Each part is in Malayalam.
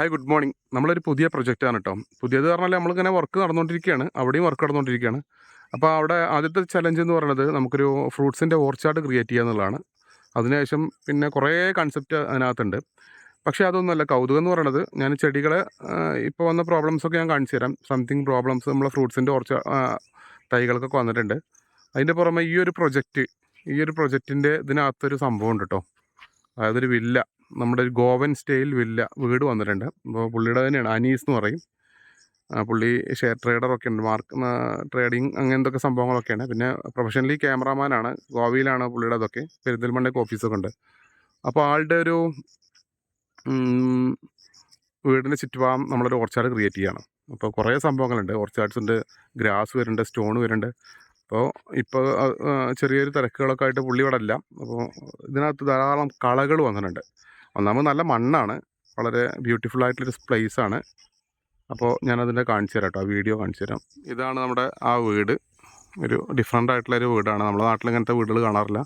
ഹായ് ഗുഡ് മോർണിംഗ് നമ്മളൊരു പുതിയ പ്രൊജക്റ്റാണ് കേട്ടോ പുതിയത് പറഞ്ഞാൽ നമ്മളിങ്ങനെ വർക്ക് നടന്നുകൊണ്ടിരിക്കുകയാണ് അവിടെയും വർക്ക് നടന്നുകൊണ്ടിരിക്കുകയാണ് അപ്പോൾ അവിടെ ആദ്യത്തെ ചലഞ്ച് എന്ന് പറയുന്നത് നമുക്കൊരു ഫ്രൂട്ട്സിന്റെ ഓർച്ചാർഡ് ക്രിയേറ്റ് ചെയ്യുക എന്നുള്ളതാണ്. അതിനുശേഷം പിന്നെ കുറേ കൺസെപ്റ്റ് അതിനകത്തുണ്ട്. പക്ഷേ അതൊന്നുമല്ല. കൗതുകം എന്ന് പറയുന്നത് ഞാൻ ചെടികളെ ഇപ്പോൾ വന്ന പ്രോബ്ലംസൊക്കെ ഞാൻ കാണിച്ചു തരാം. സംതിങ് പ്രോബ്ലംസ് നമ്മളെ ഫ്രൂട്ട്സിന്റെ ഓർച്ച തൈകൾക്കൊക്കെ വന്നിട്ടുണ്ട്. അതിന്റെ പുറമെ ഈ ഒരു പ്രൊജക്റ്റ് ഈ ഒരു പ്രൊജക്റ്റിന്റെ ഇതിനകത്തൊരു സംഭവം ഉണ്ട് കേട്ടോ അതായത് ഒരു വില്ല. നമ്മുടെ ഒരു ഗോവൻ സ്റ്റൈൽ വില്ല വീട് വന്നിട്ടുണ്ട്. അപ്പോൾ പുള്ളിയുടെ തന്നെയാണ് അനീസ് എന്ന് പറയും. പുള്ളി ഷെയർ ട്രേഡറൊക്കെ ഉണ്ട്. മാർക്ക് ട്രേഡിങ് അങ്ങനത്തെ സംഭവങ്ങളൊക്കെയാണ് പിന്നെ പ്രൊഫഷണലി ക്യാമറാമാനാണ് ഗോവയിലാണ് പുള്ളിയുടെ അതൊക്കെ പെരിന്തൽമണ്ണയ്ക്ക് ഓഫീസൊക്കെ ഉണ്ട്. അപ്പോൾ ആളുടെ ഒരു വീടിന്റെ ചുറ്റുപാടും നമ്മളൊരു ഓർച്ചാർഡ് ക്രിയേറ്റ് ചെയ്യണം. അപ്പോൾ കുറേ സംഭവങ്ങളുണ്ട്. ഓർച്ചാർഡ്സ് ഉണ്ട് ഗ്രാസ് വരുന്നുണ്ട് സ്റ്റോൺ വരുന്നുണ്ട്. അപ്പോൾ ഇപ്പോൾ ചെറിയൊരു തിരക്കുകളൊക്കെ ആയിട്ട് പുള്ളി ഇവിടെ അല്ല. അപ്പോൾ ഇതിനകത്ത് ധാരാളം കളകൾ വന്നിട്ടുണ്ട്. ഒന്നാമത് നല്ല മണ്ണാണ്. വളരെ ബ്യൂട്ടിഫുൾ ആയിട്ടുള്ളൊരു പ്ലേസ് ആണ്. അപ്പോൾ ഞാനതിന്റെ കാണിച്ചു തരാം കേട്ടോ ആ വീഡിയോ കാണിച്ചു തരാം. ഇതാണ് നമ്മുടെ ആ വീട്. ഒരു ഡിഫറെന്റ് ആയിട്ടുള്ളൊരു വീടാണ്. നമ്മുടെ നാട്ടിൽ ഇങ്ങനത്തെ വീടുകൾ കാണാറില്ല.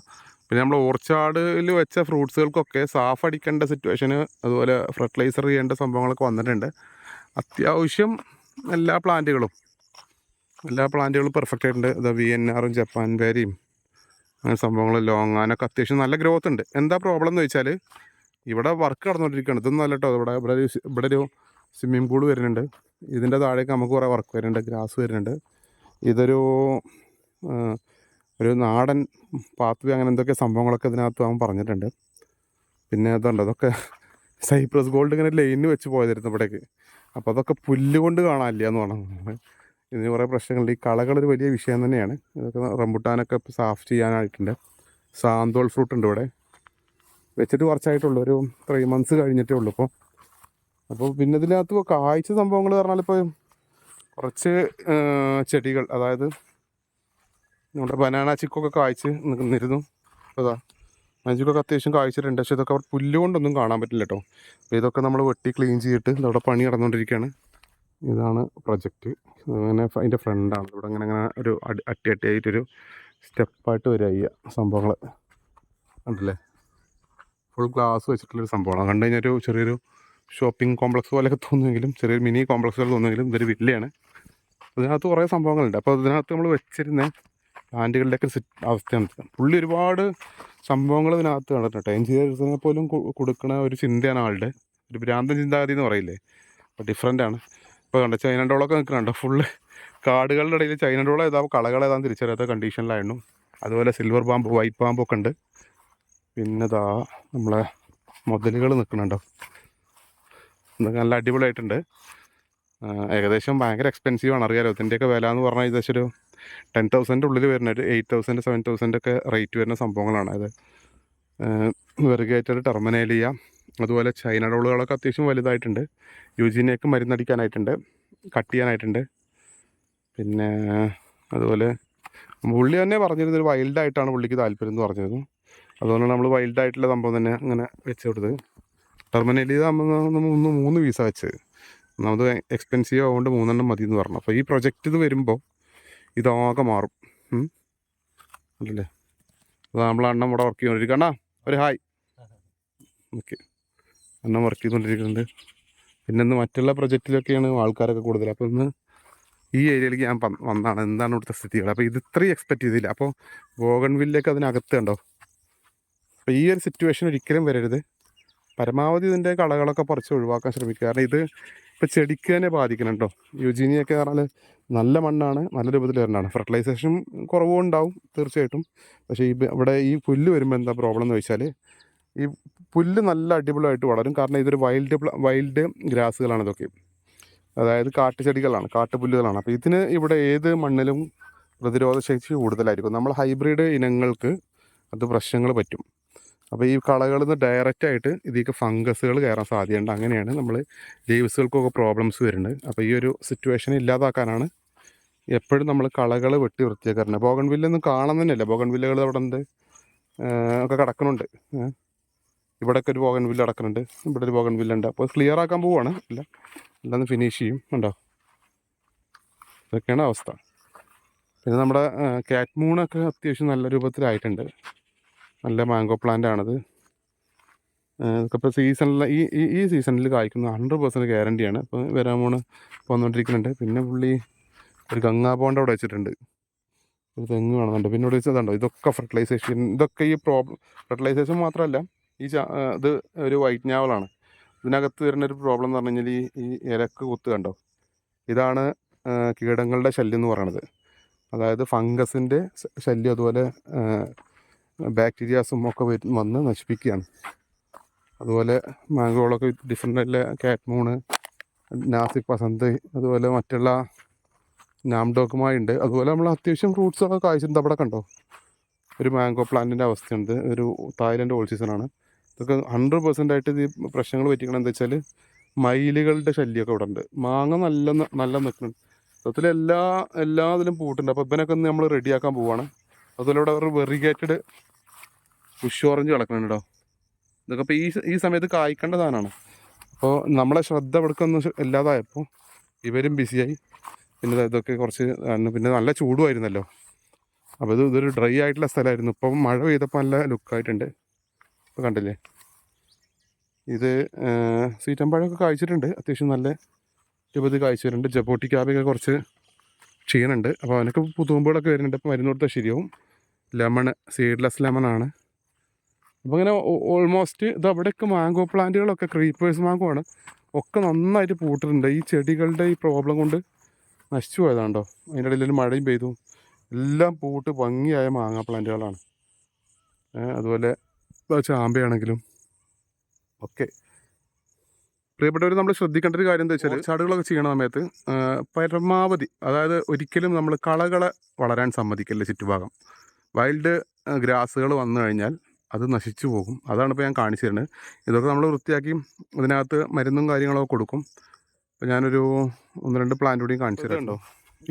പിന്നെ നമ്മൾ ഓർച്ചാർഡിൽ വെച്ച ഫ്രൂട്ട്സുകൾക്കൊക്കെ സാഫ് അടിക്കേണ്ട സിറ്റുവേഷന് അതുപോലെ ഫെർട്ടിലൈസർ ചെയ്യേണ്ട സംഭവങ്ങളൊക്കെ വന്നിട്ടുണ്ട്. അത്യാവശ്യം എല്ലാ പ്ലാന്റുകളും എല്ലാ പ്ലാന്റുകളും പെർഫെക്റ്റ് ആയിട്ടുണ്ട്. ഇത് വി എൻ ആറും ജപ്പാൻ പേരയും അങ്ങനെ സംഭവങ്ങൾ ലോങ്ങാനൊക്കെ അത്യാവശ്യം നല്ല ഗ്രോത്ത് ഉണ്ട്. എന്താ പ്രോബ്ലം എന്ന് വെച്ചാൽ ഇവിടെ വർക്ക് നടന്നുകൊണ്ടിരിക്കുകയാണ് ഇതൊന്നും അല്ല കേട്ടോ ഇവിടെ ഇവിടെ ഒരു ഇവിടെ ഒരു സ്വിമ്മിംഗ് പൂൾ വരുന്നുണ്ട്. ഇതിന്റെ താഴേക്ക് നമുക്ക് കുറേ വർക്ക് വരുന്നുണ്ട്. ഗ്രാസ് വരുന്നുണ്ട്. ഇതൊരു ഒരു നാടൻ പാത്വേ അങ്ങനെ എന്തൊക്കെ സംഭവങ്ങളൊക്കെ ഇതിനകത്ത് അവൻ പറഞ്ഞിട്ടുണ്ട്. പിന്നെ അതുണ്ട് അതൊക്കെ സൈപ്രസ് ഗോൾഡ് ഇങ്ങനെ ലൈനിൽ വെച്ച് പോയതായിരുന്നു ഇവിടേക്ക്. അപ്പോൾ അതൊക്കെ പുല്ലുകൊണ്ട് കാണാനില്ല എന്ന് പറഞ്ഞത് ഇതിന് കുറേ പ്രശ്നങ്ങളുണ്ട്. ഈ കളകളൊരു വലിയ വിഷയം തന്നെയാണ്. ഇതൊക്കെ റംബുട്ടാനൊക്കെ സാഫ് ചെയ്യാനായിട്ടുണ്ട്. സാന്തോൾ ഫ്രൂട്ട് ഉണ്ട് ഇവിടെ. വെച്ചിട്ട് കുറച്ചായിട്ടുള്ളൂ. ഒരു ത്രീ മന്ത്സ് കഴിഞ്ഞിട്ടേ ഉള്ളൂ ഇപ്പോൾ അപ്പോൾ പിന്നെ ഇതിനകത്ത് കാഴ്ച സംഭവങ്ങൾ പറഞ്ഞാൽ ഇപ്പോൾ കുറച്ച് ചെടികൾ. അതായത് നമ്മുടെ ബനാന ചിക്കൊക്കെ കായ്ച്ച് നിന്നിരുന്നു. അതാ ഇതാ ബനാന ചിക്കൊക്കെ അത്യാവശ്യം കായ്ച്ചിട്ടുണ്ട്. പക്ഷേ ഇതൊക്കെ അവിടെ പുല്ല് കൊണ്ടൊന്നും കാണാൻ പറ്റില്ല കേട്ടോ. അപ്പോൾ ഇതൊക്കെ നമ്മൾ വെട്ടി ക്ലീൻ ചെയ്തിട്ട് ഇതവിടെ പണി നടന്നുകൊണ്ടിരിക്കുകയാണ്. ഇതാണ് പ്രൊജക്റ്റ് അങ്ങനെ അതിന്റെ ഫ്രണ്ടാണ് ഇവിടെ അങ്ങനെ അങ്ങനെ ഒരു അടി അട്ടി അട്ടിയായിട്ടൊരു സ്റ്റെപ്പായിട്ട് വരിക സംഭവങ്ങൾ കണ്ടില്ലേ? ഫുൾ ഗ്ലാസ് വെച്ചിട്ടുള്ളൊരു സംഭവമാണ്. കണ്ടു കഴിഞ്ഞാൽ ഒരു ചെറിയൊരു ഷോപ്പിംഗ് കോംപ്ലക്സ് പോലെയൊക്കെ തോന്നുമെങ്കിലും ചെറിയൊരു മിനി കോംപ്ലക്സ് പോലെ തോന്നുമെങ്കിലും ഇതൊരു വില്ലയാണ് അതിനകത്ത് കുറേ സംഭവങ്ങളുണ്ട്. അപ്പോൾ അതിനകത്ത് നമ്മൾ വെച്ചിരുന്ന പ്ലാന്റുകളുടെയൊക്കെ അവസ്ഥയാണ്. പുള്ളി ഒരുപാട് സംഭവങ്ങൾ ഇതിനകത്ത് കണ്ടിട്ടുണ്ട് എഞ്ചിനീയേഴ്സിനെ പോലും കൊടുക്കുന്ന ഒരു ചിന്തയാണ് ആളുടെ. ഒരു ഭ്രാന്തൻ ചിന്താഗതി എന്ന് പറയില്ലേ? അപ്പോൾ ഡിഫറെന്റ് ആണ്. ഇപ്പോൾ കണ്ട ചൈന ഡോളൊക്കെ നിൽക്കുന്നുണ്ട്? ഫുള്ള് കാടുകളുടെ ഇടയിൽ ചൈന ഡോൾ ഏതാ കളകൾ ഏതാന്ന് തിരിച്ചറിയാത്ത കണ്ടീഷനിലായിരുന്നു അതുപോലെ സിൽവർ പാമ്പ് വൈറ്റ് പാമ്പൊക്കെ ഉണ്ട്. പിന്നെ ദാ നമ്മളെ മുതലുകൾ നിൽക്കണുണ്ടോ? നല്ല അടിപൊളിയായിട്ടുണ്ട്. ഏകദേശം ഭയങ്കര എക്സ്പെൻസീവ് ആണ്. അറിയാലോ ഇതിന്റെയൊക്കെ വില എന്ന് പറഞ്ഞാൽ ഏകദേശം ഒരു ടെൻ തൗസൻഡ് ഉള്ളിൽ വരുന്ന ഒരു എയ്റ്റ് തൗസൻഡ് സെവൻ തൗസൻഡ് ഒക്കെ റേറ്റ് വരുന്ന സംഭവങ്ങളാണ്. അത് വെറുകേറ്റഡ് ടെർമിനേലിയ അതുപോലെ ചൈന ഡോളുകളൊക്കെ അത്യാവശ്യം വലുതായിട്ടുണ്ട്. യുജിനെയൊക്കെ മരുന്നടിക്കാനായിട്ടുണ്ട്. കട്ട് ചെയ്യാനായിട്ടുണ്ട്. പിന്നെ അതുപോലെ പുള്ളി തന്നെ പറഞ്ഞിരുന്നത് ഒരു വൈൽഡായിട്ടാണ് പുള്ളിക്ക് താല്പര്യം എന്ന് പറഞ്ഞിരുന്നു അതുകൊണ്ടാണ് നമ്മൾ വൈൽഡായിട്ടുള്ള സംഭവം തന്നെ അങ്ങനെ വെച്ച് കൊടുത്തത്. ടെർമിനേലിയ നമ്മൾ മൂന്ന് മൂന്ന് വീസ വെച്ചത് ഒന്നാമത് എക്സ്പെൻസീവ് ആയതുകൊണ്ട് മൂന്നെണ്ണം മതി എന്ന് പറഞ്ഞു. അപ്പോൾ ഈ പ്രൊജക്റ്റ് ഇത് വരുമ്പോൾ ഇതാകെ മാറും. അല്ലല്ലേ അല്ലേ? അത് നമ്മൾ അണ്ണം ഇവിടെ വർക്ക് ചെയ്തുകൊണ്ടിരിക്കുക അണ്ണാ ഒരു ഹായ് ഓക്കെ അണ്ണം വർക്ക് ചെയ്തുകൊണ്ടിരിക്കുന്നുണ്ട് പിന്നെ ഇന്ന് മറ്റുള്ള പ്രൊജക്റ്റിലൊക്കെയാണ് ആൾക്കാരൊക്കെ കൂടുതൽ അപ്പോൾ ഇന്ന് ഈ ഏരിയയിലേക്ക് ഞാൻ വന്നതാണ് എന്താണ് ഇവിടുത്തെ സ്ഥിതികൾ അപ്പോൾ ഇത് ഇത്രയും എക്സ്പെക്റ്റ് ചെയ്തില്ല. അപ്പോൾ ബോഗൺവില്ലൊക്കെ അതിനകത്ത് കണ്ടോ? അപ്പോൾ ഈ ഒരു സിറ്റുവേഷൻ ഒരിക്കലും വരരുത്. പരമാവധി ഇതിന്റെ കളകളൊക്കെ പറിച്ച് ഒഴിവാക്കാൻ ശ്രമിക്കുക. കാരണം ഇത് ഇപ്പോൾ ചെടിക്ക് തന്നെ ബാധിക്കുന്നുണ്ടോ യുജീനിയൊക്കെ പറഞ്ഞാൽ നല്ല മണ്ണാണ് നല്ല രൂപത്തിൽ വരണതാണ്. ഫെർട്ടിലൈസേഷൻ കുറവും ഉണ്ടാവും തീർച്ചയായിട്ടും. പക്ഷേ ഈ ഇവിടെ ഈ പുല്ല് വരുമ്പോൾ എന്താ പ്രോബ്ലം എന്ന് വെച്ചാൽ ഈ പുല്ല് നല്ല അടിപൊളിയായിട്ട് വളരും. കാരണം ഇതൊരു വൈൽഡ് വൈൽഡ് ഗ്രാസുകളാണ് ഇതൊക്കെ. അതായത് കാട്ടുചെടികളാണ് കാട്ടുപുല്ലുകളാണ്. അപ്പോൾ ഇതിന് ഇവിടെ ഏത് മണ്ണിലും പ്രതിരോധശേഷി കൂടുതലായിരിക്കും. നമ്മൾ ഹൈബ്രിഡ് ഇനങ്ങൾക്ക് അത് പ്രശ്നങ്ങൾ പറ്റും. അപ്പോൾ ഈ കളകളിൽ നിന്ന് ഡയറക്റ്റ് ആയിട്ട് ഇതിലേക്ക് ഫംഗസുകൾ കയറാൻ സാധ്യതയുണ്ട്. അങ്ങനെയാണ് നമ്മൾ ലീവ്സുകൾക്കൊക്കെ പ്രോബ്ലംസ് വരുന്നത്. അപ്പോൾ ഈ ഒരു സിറ്റുവേഷൻ ഇല്ലാതാക്കാനാണ് എപ്പോഴും നമ്മൾ കളകൾ വെട്ടി വൃത്തിയാക്കാറുണ്ട്. ബോഗൺ വില്ലൊന്നും കാണാൻ തന്നെയല്ല ബോഗൺ വില്ലകൾ അവിടെ ഉണ്ട്. ഒക്കെ കിടക്കുന്നുണ്ട്. ഇവിടെയൊക്കെ ഒരു ബോഗൺ വില്ല കിടക്കുന്നുണ്ട്. ഇവിടെ ഒരു ബോഗൺ വില്ല ഉണ്ട്. അപ്പോൾ ക്ലിയർ ആക്കാൻ പോവുകയാണ് ഇല്ല എല്ലാം ഫിനിഷ് ചെയ്യും. ഉണ്ടോ ഇതൊക്കെയാണ് അവസ്ഥ. പിന്നെ നമ്മുടെ കാറ്റ് മൂണൊക്കെ അത്യാവശ്യം നല്ല രൂപത്തിലായിട്ടുണ്ട്. നല്ല മാംഗോ പ്ലാന്റ് ആണത്. ഇപ്പോൾ സീസണിൽ ഈ ഈ സീസണിൽ കായ്ക്കുന്ന ഹൺഡ്രഡ് പെർസെന്റ് ഗ്യാരണ്ടിയാണ് ഇപ്പോൾ വരാൻ പോണ് വന്നുകൊണ്ടിരിക്കുന്നുണ്ട് പിന്നെ പുള്ളി ഒരു ഗംഗാ ബോണ്ട് അവിടെ വെച്ചിട്ടുണ്ട്. ഒരു തെങ്ങ് കാണുന്നുണ്ട്. പിന്നെ ഇവിടെ വെച്ചതുണ്ടോ ഇതൊക്കെ ഫെർട്ടിലൈസേഷൻ ഇതൊക്കെ ഈ പ്രോബ്ലം ഫെർട്ടിലൈസേഷൻ മാത്രമല്ല ഈ ഇത് ഒരു വൈറ്റ് ഞാവലാണ് ഇതിനകത്ത് വരുന്ന ഒരു പ്രോബ്ലം എന്ന് പറഞ്ഞു കഴിഞ്ഞാൽ ഈ ഈ ഇലക്ക് കുത്ത് കണ്ടോ? ഇതാണ് കീടങ്ങളുടെ ശല്യം എന്ന് പറയണത്. അതായത് ഫംഗസിന്റെ ശല്യം അതുപോലെ ബാക്ടീരിയാസും ഒക്കെ വന്ന് നശിപ്പിക്കുകയാണ്. അതുപോലെ മാംഗോകളൊക്കെ ഡിഫറെന്റ് അല്ല കാറ്റ്മൂണ് നാസിക് പസന്ത് അതുപോലെ മറ്റുള്ള നാംഡോക്കുമായി ഉണ്ട് അതുപോലെ നമ്മൾ അത്യാവശ്യം ഫ്രൂട്ട്സ് ഒക്കെ കായ്ച്ചിട്ടുണ്ട്. അവിടെ കണ്ടോ? ഒരു മാംഗോ പ്ലാന്റിന്റെ അവസ്ഥയുണ്ട്. ഒരു തായ്ലൻഡ് ഓൾ സീസണാണ് ഇതൊക്കെ ഹൺഡ്രഡ് പെർസെന്റ് ആയിട്ട് ഇത് പ്രശ്നങ്ങൾ പറ്റിക്കണം എന്താ വെച്ചാൽ മയിലുകളുടെ ശല്യമൊക്കെ ഇവിടെ ഉണ്ട്. മാങ്ങ നല്ല നല്ല നിൽക്കുന്നുണ്ട്. മൊത്തത്തിൽ എല്ലാ എല്ലാ ഇതിലും പൂട്ടുണ്ട്. അപ്പോൾ ഇവനൊക്കെ ഒന്ന് നമ്മൾ റെഡിയാക്കാൻ പോവാണ്. അതുപോലെ ഇവിടെ ഒരു വെറിഗേറ്റഡ് ഓറഞ്ച് കിടക്കുന്നുണ്ട്? ഇതൊക്കെ ഇപ്പോൾ ഈ ഈ സമയത്ത് കായ്ക്കേണ്ട സാധനമാണ് അപ്പോൾ നമ്മളെ ശ്രദ്ധ ഇവിടേക്കൊന്നും ഇല്ലാതായപ്പോൾ ഇവരും ബിസിയായി. പിന്നെ ഇതൊക്കെ കുറച്ച്. പിന്നെ നല്ല ചൂടുമായിരുന്നല്ലോ. അപ്പോൾ ഇത് ഇതൊരു ഡ്രൈ ആയിട്ടുള്ള സ്ഥലമായിരുന്നു. ഇപ്പം മഴ പെയ്തപ്പോൾ നല്ല ലുക്കായിട്ടുണ്ട്. ഇപ്പോൾ കണ്ടില്ലേ? ഇത് സീറ്റമ്പഴമൊക്കെ കായ്ച്ചിട്ടുണ്ട്. അത്യാവശ്യം നല്ല ഇരുപത് കായ്ച്ചിട്ടുണ്ട്. ജബോട്ടി ക്യാബൊക്കെ കുറച്ച് ക്ഷീണുണ്ട്. അപ്പോൾ അവനൊക്കെ പുതുമ്പുകളൊക്കെ വരുന്നുണ്ട്. അപ്പോൾ മരുന്ന് കൊടുത്താൽ ശരിയാവും. ലെമൺ സീഡ്ലെസ് ലെമൺ ആണ്. അപ്പോൾ ഇങ്ങനെ ഓൾമോസ്റ്റ് ഇത് അവിടെയൊക്കെ മാംഗോ പ്ലാന്റുകളൊക്കെ ക്രീപ്പേഴ്സ് മാംഗോ ആണ്. ഒക്കെ നന്നായിട്ട് പൂട്ടിട്ടുണ്ട്. ഈ ചെടികളുടെ ഈ പ്രോബ്ലം കൊണ്ട് നശിച്ചു പോയതാണ്ടോ അതിന്റെ ഇടയിൽ മഴയും പെയ്തു. എല്ലാം പൂട്ട് ഭംഗിയായ മാങ്ങ പ്ലാന്റുകളാണ് അതുപോലെ ചാമ്പയാണെങ്കിലും. ഒക്കെ. പ്രിയപ്പെട്ടവർ നമ്മൾ ശ്രദ്ധിക്കേണ്ട ഒരു കാര്യം എന്താ വെച്ചാൽ ചാടുകളൊക്കെ ചെയ്യണ സമയത്ത് പരമാവധി അതായത് ഒരിക്കലും നമ്മൾ കളകളെ വളരാൻ സമ്മതിക്കില്ല ചുറ്റുഭാഗം. വൈൽഡ് ഗ്രാസുകൾ വന്നു കഴിഞ്ഞാൽ അത് നശിച്ചു പോകും. അതാണ് ഇപ്പോൾ ഞാൻ കാണിച്ചു തരുന്നത്. ഇതൊക്കെ നമ്മൾ വൃത്തിയാക്കി ഇതിനകത്ത് മരുന്നും കാര്യങ്ങളൊക്കെ കൊടുക്കും. അപ്പോൾ ഞാനൊരു ഒന്ന് രണ്ട് പ്ലാന്റ് കൂടിയും കാണിച്ചു തരുന്നുണ്ടോ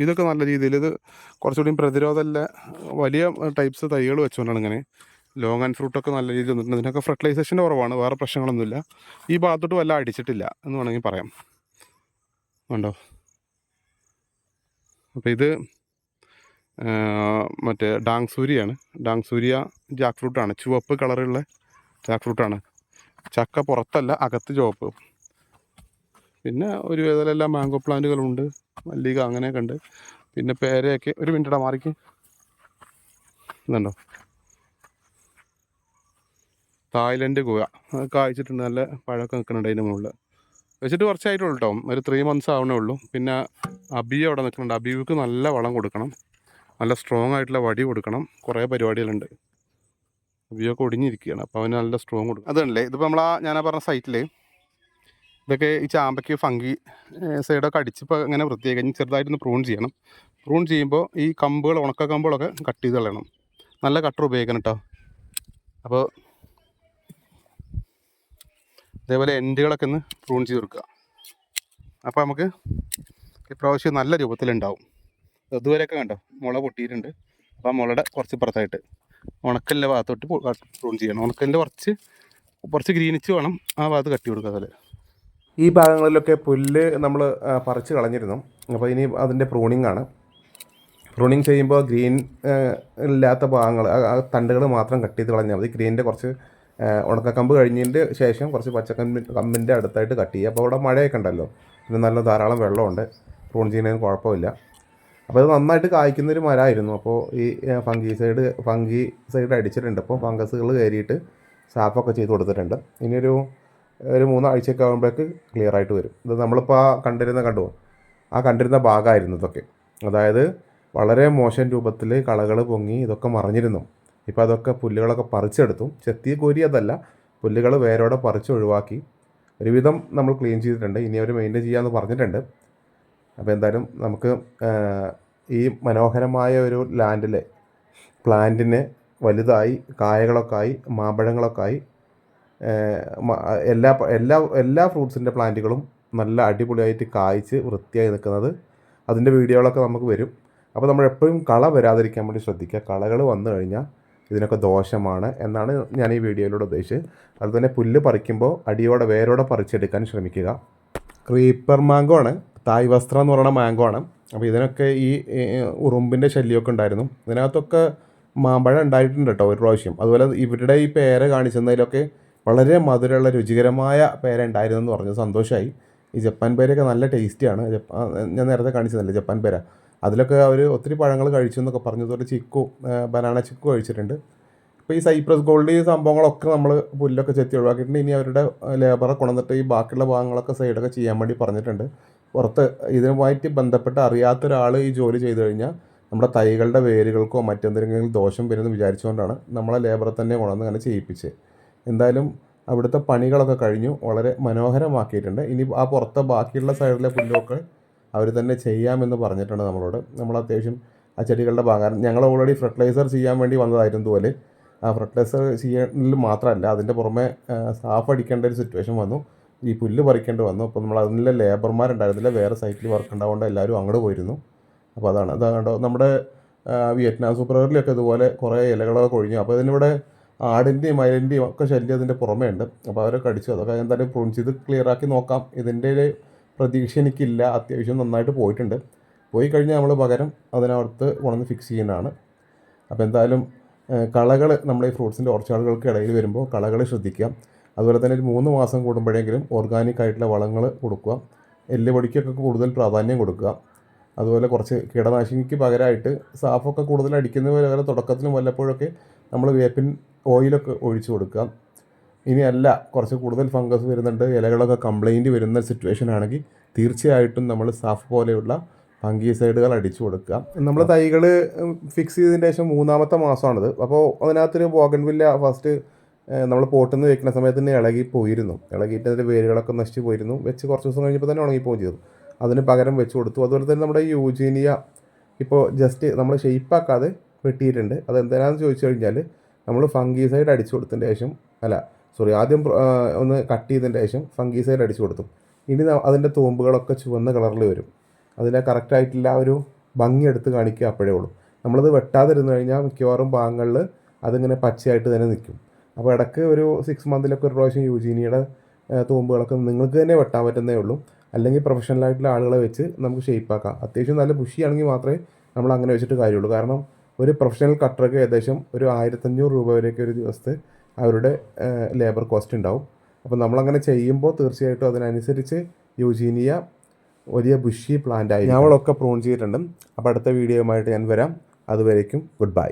ഇതൊക്കെ നല്ല രീതിയിൽ ഇത് കുറച്ചുകൂടി പ്രതിരോധമല്ല വലിയ ടൈപ്സ് തൈകൾ വെച്ചുകൊണ്ടാണ് ഇങ്ങനെ. ലോങ് ആൻഡ് ഫ്രൂട്ടൊക്കെ നല്ല രീതിയിൽ വന്നിട്ടുണ്ട്. ഇതിനൊക്കെ ഫെർട്ടിലൈസേഷന്റെ കുറവാണ് വേറെ പ്രശ്നങ്ങളൊന്നുമില്ല. ഈ ഭാഗത്തോട്ട് വല്ല അടിച്ചിട്ടില്ല എന്ന് വേണമെങ്കിൽ പറയാം. ഉണ്ടോ അപ്പോൾ ഇത് മറ്റേ ഡാങ് സൂര്യയാണ് ഡാങ് സൂര്യ ജാക്ക് ഫ്രൂട്ടാണ് ചുവപ്പ് കളറുള്ള ജാക്ക് ഫ്രൂട്ടാണ് ചക്ക പുറത്തല്ല അകത്ത് ചുവപ്പ്. പിന്നെ ഒരു വിധത്തിലെല്ലാം മാംഗോ പ്ലാന്റുകളുണ്ട് മല്ലിക അങ്ങനെയൊക്കെ ഉണ്ട്. പിന്നെ പേരയൊക്കെ ഒരു മിനിറ്റടാ മാറിക്ക്. ഇതുണ്ടോ? തായ്ലൻഡ് ഗുഹ അതൊക്കെ അയച്ചിട്ടുണ്ട് നല്ല പഴമൊക്കെ നിൽക്കുന്നുണ്ട് അതിന്റെ മുകളിൽ. വെച്ചിട്ട് കുറച്ചായിട്ടുള്ളൂ കേട്ടോ ഒരു ത്രീ മന്ത്സ് ആവണേ ഉള്ളൂ. പിന്നെ അബി അവിടെ നിൽക്കുന്നുണ്ട്. അബിക്ക് നല്ല വളം കൊടുക്കണം. നല്ല സ്ട്രോങ് ആയിട്ടുള്ള വടി കൊടുക്കണം. കുറേ പരിപാടികളുണ്ട്. ഇവയൊക്കെ ഒടിഞ്ഞിരിക്കുകയാണ്. അപ്പോൾ അവന് നല്ല സ്ട്രോങ് കൊടുക്കും. അതുണ്ടല്ലേ ഇതിപ്പോൾ നമ്മൾ ആ ഞാൻ പറഞ്ഞ സൈറ്റിൽ ഇതൊക്കെ ഈ ചാമ്പയ്ക്ക് ഫംഗി സൈഡൊക്കെ അടിച്ചിപ്പോൾ ഇങ്ങനെ വൃത്തിയായി കഴിഞ്ഞ് ചെറുതായിട്ടൊന്ന് പ്രൂൺ ചെയ്യണം. പ്രൂൺ ചെയ്യുമ്പോൾ ഈ കമ്പുകൾ ഉണക്ക കമ്പുകളൊക്കെ കട്ട് ചെയ്ത് കളയണം നല്ല കട്ടർ ഉപയോഗിക്കണം കേട്ടോ അപ്പോൾ അതേപോലെ എൻഡുകളൊക്കെ ഒന്ന് പ്രൂൺ ചെയ്ത് കൊടുക്കുക. അപ്പോൾ നമുക്ക് ഇപ്രാവശ്യം നല്ല രൂപത്തിലുണ്ടാവും. ഇതുവരെയൊക്കെ കണ്ടോ? മുള പൊട്ടിയിട്ടുണ്ട്. അപ്പോൾ ആ മുളയുടെ കുറച്ച് പുറത്തായിട്ട് ഉണക്കലിന്റെ ഭാഗത്തോട്ട് പ്രൂൺ ചെയ്യണം. ഉണക്കലിന്റെ കുറച്ച് കുറച്ച് ഗ്രീനിച്ച് വേണം ആ ഭാഗത്ത് കട്ടി കൊടുക്കുക അതുപോലെ ഈ ഭാഗങ്ങളിലൊക്കെ പുല്ല് നമ്മൾ പറിച്ച് കളഞ്ഞിരുന്നു. അപ്പോൾ ഇനി അതിന്റെ പ്രൂണിംഗ് ആണ്. പ്രൂണിങ് ചെയ്യുമ്പോൾ ഗ്രീൻ ഇല്ലാത്ത ഭാഗങ്ങൾ ആ തണ്ടുകൾ മാത്രം കട്ട് ചെയ്ത് കളഞ്ഞാൽ മതി. ഗ്രീനിന്റെ കുറച്ച് ഉണക്കക്കമ്പ് കഴിഞ്ഞതിന്റെ ശേഷം കുറച്ച് പച്ചക്കമ്പി കമ്പിന്റെ അടുത്തായിട്ട് കട്ട് ചെയ്യുക. അപ്പോൾ അവിടെ മഴയൊക്കെ ഉണ്ടല്ലോ. പിന്നെ നല്ല ധാരാളം വെള്ളമുണ്ട്. പ്രൂൺ ചെയ്യുന്നതിന് കുഴപ്പമില്ല. അപ്പോൾ അത് നന്നായിട്ട് കായ്ക്കുന്ന ഒരു മരമായിരുന്നു അപ്പോൾ ഈ ഫംഗി സൈഡ് ഫംഗി സൈഡ് അടിച്ചിട്ടുണ്ട്. അപ്പോൾ ഫംഗസുകൾ കയറിയിട്ട് സാഫൊക്കെ ചെയ്ത് കൊടുത്തിട്ടുണ്ട്. ഇനിയൊരു ഒരു മൂന്നാഴ്ചയൊക്കെ ആകുമ്പോഴേക്ക് ക്ലിയർ ആയിട്ട് വരും. ഇത് നമ്മളിപ്പോൾ ആ കണ്ടിരുന്ന കണ്ടു? ആ കണ്ടിരുന്ന ഭാഗമായിരുന്നു ഇതൊക്കെ. അതായത് വളരെ മോശം രൂപത്തിൽ കളകൾ പൊങ്ങി ഇതൊക്കെ മറിഞ്ഞിരുന്നു. ഇപ്പോൾ അതൊക്കെ പുല്ലുകളൊക്കെ പറിച്ചെടുത്തു. ചെത്തി കോരി അതല്ല പുല്ലുകൾ വേരോടെ പറിച്ച് ഒഴിവാക്കി. ഒരുവിധം നമ്മൾ ക്ലീൻ ചെയ്തിട്ടുണ്ട്. ഇനി അവർ മെയിന്റെയിൻ ചെയ്യാമെന്ന് പറഞ്ഞിട്ടുണ്ട്. അപ്പോൾ എന്തായാലും നമുക്ക് ഈ മനോഹരമായ ഒരു ലാൻഡിലെ പ്ലാന്റിന് വലുതായി കായകളൊക്കെ ആയി മാമ്പഴങ്ങളൊക്കെ ആയി എല്ലാ എല്ലാ എല്ലാ ഫ്രൂട്ട്സിന്റെ പ്ലാന്റുകളും നല്ല അടിപൊളിയായിട്ട് കായ്ച്ച് വൃത്തിയായി നിൽക്കുന്നത് അതിന്റെ വീഡിയോകളൊക്കെ നമുക്ക് വരും. അപ്പോൾ നമ്മൾ എപ്പോഴും കള വരാതിരിക്കാൻ വേണ്ടി ശ്രദ്ധിക്കുക. കളകൾ വന്നു കഴിഞ്ഞാൽ ഇതിനൊക്കെ ദോഷമാണ് എന്നാണ് ഞാൻ ഈ വീഡിയോയിലൂടെ ഉദ്ദേശിച്ചത്. അതുപോലെ തന്നെ പുല്ല് പറിക്കുമ്പോൾ അടിയോടെ വേരോടെ പറിച്ചെടുക്കാൻ ശ്രമിക്കുക. ക്രീപ്പർ മാങ്കോ ആണ്. തായ് വസ്ത്രം എന്ന് പറയുന്ന മാങ്കോ ആണ്. അപ്പോൾ ഇതിനൊക്കെ ഈ ഉറുമ്പിന്റെ ശല്യമൊക്കെ ഉണ്ടായിരുന്നു. ഇതിനകത്തൊക്കെ മാമ്പഴം ഉണ്ടായിട്ടുണ്ട് കേട്ടോ ഒരു പ്രാവശ്യം. അതുപോലെ ഇവരുടെ ഈ പേര കാണിച്ചതിലൊക്കെ വളരെ മധുരമുള്ള രുചികരമായ പേര ഉണ്ടായിരുന്നു എന്ന് പറഞ്ഞു. സന്തോഷമായി ഈ ജപ്പാൻ പേരൊക്കെ നല്ല ടേസ്റ്റിയാണ് ഞാൻ നേരത്തെ കാണിച്ചതല്ലേ ജപ്പാൻ പേര? അതിലൊക്കെ അവർ ഒത്തിരി പഴങ്ങൾ കഴിച്ചു എന്നൊക്കെ പറഞ്ഞതുപോലെ ചിക്കു ബനാന ചിക്കു കഴിച്ചിട്ടുണ്ട്. ഇപ്പോൾ ഈ സൈപ്രസ് ഗോൾഡ് ഈ സംഭവങ്ങളൊക്കെ നമ്മൾ പുല്ലൊക്കെ ചെത്തി ഒഴിവാക്കിയിട്ടുണ്ട്. ഇനി അവരുടെ ലേബറെ കൊണ്ടുവന്നിട്ട് ഈ ബാക്കിയുള്ള ഭാഗങ്ങളൊക്കെ സൈഡൊക്കെ ചെയ്യാൻ വേണ്ടി പറഞ്ഞിട്ടുണ്ട്. പുറത്ത് ഇതുമായിട്ട് ബന്ധപ്പെട്ട് അറിയാത്ത ഒരാൾ ഈ ജോലി ചെയ്തു കഴിഞ്ഞാൽ നമ്മുടെ തൈകളുടെ വേരുകൾക്കോ മറ്റെന്തെങ്കിലും ദോഷം വരുമെന്ന് വിചാരിച്ചുകൊണ്ടാണ് നമ്മളെ ലേബറെ തന്നെ കൊണ്ടുവന്ന് അങ്ങനെ ചെയ്യിപ്പിച്ചത്. എന്തായാലും അവിടുത്തെ പണികളൊക്കെ കഴിഞ്ഞു വളരെ മനോഹരമാക്കിയിട്ടുണ്ട്. ഇനി ആ പുറത്തെ ബാക്കിയുള്ള സൈഡിലെ പുല്ലൊക്കെ അവർ തന്നെ ചെയ്യാമെന്ന് പറഞ്ഞിട്ടുണ്ട് നമ്മളോട്. നമ്മൾ അത്യാവശ്യം ആ ചെടികളുടെ ഭാഗം ഞങ്ങൾ ഓൾറെഡി ഫെർട്ടിലൈസർ ചെയ്യാൻ വേണ്ടി വന്നതായിരുന്നു പോലെ ആ ഫെർട്ടിലൈസർ ചെയ്യുന്നതിൽ മാത്രമല്ല അതിന്റെ പുറമെ സാഫ് അടിക്കേണ്ട ഒരു സിറ്റുവേഷൻ വന്നു. ഈ പുല്ല് പറിക്കേണ്ടി വന്നു. അപ്പോൾ നമ്മൾ അതിലെ ലേബർമാരുണ്ടായിരുന്നില്ല. വേറെ സൈറ്റിൽ വർക്ക് ഉണ്ടാവുകൊണ്ട് എല്ലാവരും അങ്ങോട്ട് പോയിരുന്നു. അപ്പോൾ അതാണ്. അതാ കണ്ടോ നമ്മുടെ വിയറ്റ്നാം സൂപ്പർവറിലൊക്കെ ഇതുപോലെ കുറേ ഇലകളൊക്കെ കൊഴിഞ്ഞു. അപ്പോൾ ഇതിനിവിടെ ആടിന്റെയും മയിലിന്റെയും ഒക്കെ ശല്യം അതിന്റെ പുറമേ ഉണ്ട് അപ്പോൾ അവരൊക്കെ അടിച്ചു അതൊക്കെ എന്തായാലും പ്രൂൺ ചെയ്ത് ക്ലിയർ ആക്കി നോക്കാം. ഇതിന്റെ പ്രതീക്ഷ എനിക്കില്ല. അത്യാവശ്യം നന്നായിട്ട് പോയിട്ടുണ്ട്. പോയി കഴിഞ്ഞാൽ നമ്മൾ പകരം അതിനകത്ത് കൊണ്ടുവന്ന് ഫിക്സ് ചെയ്യുന്നതാണ്. അപ്പോൾ എന്തായാലും കളകൾ നമ്മുടെ ഈ ഫ്രൂട്ട്സിന്റെ ഓർച്ചാഡുകൾക്ക് ഇടയിൽ വരുമ്പോൾ കളകൾ ശ്രദ്ധിക്കുക. അതുപോലെ തന്നെ ഒരു മൂന്ന് മാസം കൂടുമ്പോഴെങ്കിലും ഓർഗാനിക് ആയിട്ടുള്ള വളങ്ങൾ കൊടുക്കുക. എല്ല് പൊടിക്കൊക്കെ കൂടുതൽ പ്രാധാന്യം കൊടുക്കുക. അതുപോലെ കുറച്ച് കീടനാശിനിക്ക് പകരമായിട്ട് സാഫൊക്കെ കൂടുതൽ അടിക്കുന്ന പോലെ തുടക്കത്തിലും വല്ലപ്പോഴൊക്കെ നമ്മൾ വേപ്പിൻ ഓയിലൊക്കെ ഒഴിച്ചു കൊടുക്കുക. ഇനി അല്ല കുറച്ച് കൂടുതൽ ഫംഗസ് വരുന്നുണ്ട് ഇലകളൊക്കെ കംപ്ലൈന്റ് വരുന്ന സിറ്റുവേഷൻ ആണെങ്കിൽ തീർച്ചയായിട്ടും നമ്മൾ സാഫ് പോലെയുള്ള ഫംഗീസൈഡുകൾ അടിച്ചു കൊടുക്കുക. നമ്മൾ തൈകൾ ഫിക്സ് ചെയ്തതിന് ശേഷം മൂന്നാമത്തെ മാസമാണിത്. അപ്പോൾ അതിനകത്തൊരു ബോഗൻവില്ല ഫസ്റ്റ് നമ്മൾ പോട്ടിൽ നിന്ന് വെക്കുന്ന സമയത്ത് തന്നെ ഇളകി പോയിരുന്നു ഇളകിയിട്ട് അതിന്റെ വേരുകളൊക്കെ നശിച്ചു പോയിരുന്നു. വെച്ച് കുറച്ച് ദിവസം കഴിഞ്ഞപ്പോൾ തന്നെ ഉണങ്ങിപ്പോവുകയും ചെയ്തു. അതിന് പകരം വെച്ച് കൊടുത്തു. അതുപോലെ തന്നെ നമ്മുടെ യൂജീനിയ ഇപ്പോൾ ജസ്റ്റ് നമ്മൾ ഷെയ്പ്പാക്കാതെ വെട്ടിയിട്ടുണ്ട്. അത് എന്തിനാണെന്ന് ചോദിച്ചു കഴിഞ്ഞാൽ നമ്മൾ ഫംഗീസൈഡ് അടിച്ചു കൊടുത്തതിന് ശേഷം അല്ല സോറി ആദ്യം ഒന്ന് കട്ട് ചെയ്തതിന് ശേഷം ഫംഗീസൈഡ് അടിച്ചു കൊടുത്തു. ഇനി അതിന്റെ തൂമ്പുകളൊക്കെ ചുവന്ന കളറിൽ വരും. അതിനെ കറക്റ്റായിട്ടുള്ള ആ ഒരു ഭംഗി എടുത്ത് കാണിക്കുക അപ്പോഴേ ഉള്ളൂ. നമ്മളത് വെട്ടാതിരുന്നു കഴിഞ്ഞാൽ മിക്കവാറും ഭാഗങ്ങളിൽ അതിങ്ങനെ പച്ചയായിട്ട് തന്നെ നിൽക്കും. അപ്പോൾ ഇടയ്ക്ക് ഒരു സിക്സ് മന്തിലൊക്കെ ഒരു പ്രാവശ്യം യൂജീനിയുടെ തൂമ്പുകളൊക്കെ നിങ്ങൾക്ക് തന്നെ വെട്ടാൻ പറ്റുന്നേ ഉള്ളൂ. അല്ലെങ്കിൽ പ്രൊഫഷണലായിട്ടുള്ള ആളുകളെ വെച്ച് നമുക്ക് ഷേപ്പാക്കാം അത്യാവശ്യം നല്ല ബുഷിയാണെങ്കിൽ മാത്രമേ നമ്മൾ അങ്ങനെ വെച്ചിട്ട് കാര്യമുള്ളൂ. കാരണം ഒരു പ്രൊഫഷണൽ കട്ടർക്ക് ഏകദേശം ഒരു ആയിരത്തഞ്ഞൂറ് രൂപ വരെയൊക്കെ ഒരു ദിവസത്തെ അവരുടെ ലേബർ കോസ്റ്റ് ഉണ്ടാവും. അപ്പോൾ നമ്മളങ്ങനെ ചെയ്യുമ്പോൾ തീർച്ചയായിട്ടും അതിനനുസരിച്ച് യൂജീനിയ വലിയ ബുഷി പ്ലാന്റ് ആയി ഞങ്ങളൊക്കെ പ്രൂൺ ചെയ്തിട്ടുണ്ട്. അപ്പോൾ അടുത്ത വീഡിയോയുമായിട്ട് ഞാൻ വരാം. അതുവരേക്കും ഗുഡ് ബൈ